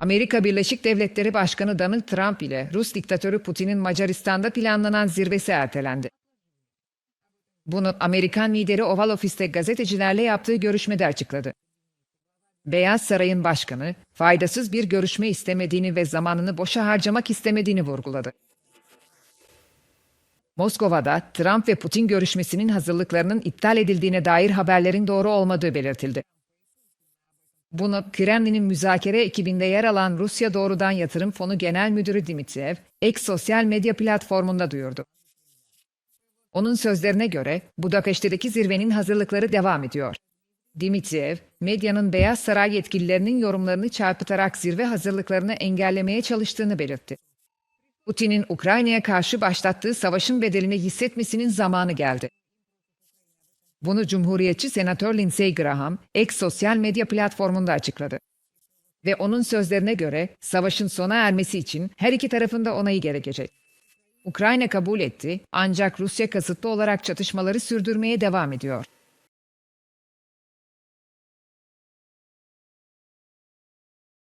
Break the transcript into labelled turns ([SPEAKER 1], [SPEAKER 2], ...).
[SPEAKER 1] Amerika Birleşik Devletleri Başkanı Donald Trump ile Rus diktatörü Putin'in Macaristan'da planlanan zirvesi ertelendi. Bunu Amerikan lideri Oval Ofis'te gazetecilerle yaptığı görüşmede açıkladı. Beyaz Saray'ın başkanı, faydasız bir görüşme istemediğini ve zamanını boşa harcamak istemediğini vurguladı. Moskova'da Trump ve Putin görüşmesinin hazırlıklarının iptal edildiğine dair haberlerin doğru olmadığı belirtildi. Bunu Kremlin'in müzakere ekibinde yer alan Rusya Doğrudan Yatırım Fonu Genel Müdürü Dimitriev, ek sosyal medya platformunda duyurdu. Onun sözlerine göre Budapeşte'deki zirvenin hazırlıkları devam ediyor. Dimitriev, medyanın Beyaz Saray yetkililerinin yorumlarını çarpıtarak zirve hazırlıklarını engellemeye çalıştığını belirtti. Putin'in Ukrayna'ya karşı başlattığı savaşın bedelini hissetmesinin zamanı geldi. Bunu Cumhuriyetçi Senatör Lindsey Graham, ek sosyal medya platformunda açıkladı. Ve onun sözlerine göre savaşın sona ermesi için her iki tarafında onayı gerekecek. Ukrayna kabul etti ancak Rusya kasıtlı olarak çatışmaları sürdürmeye devam ediyor.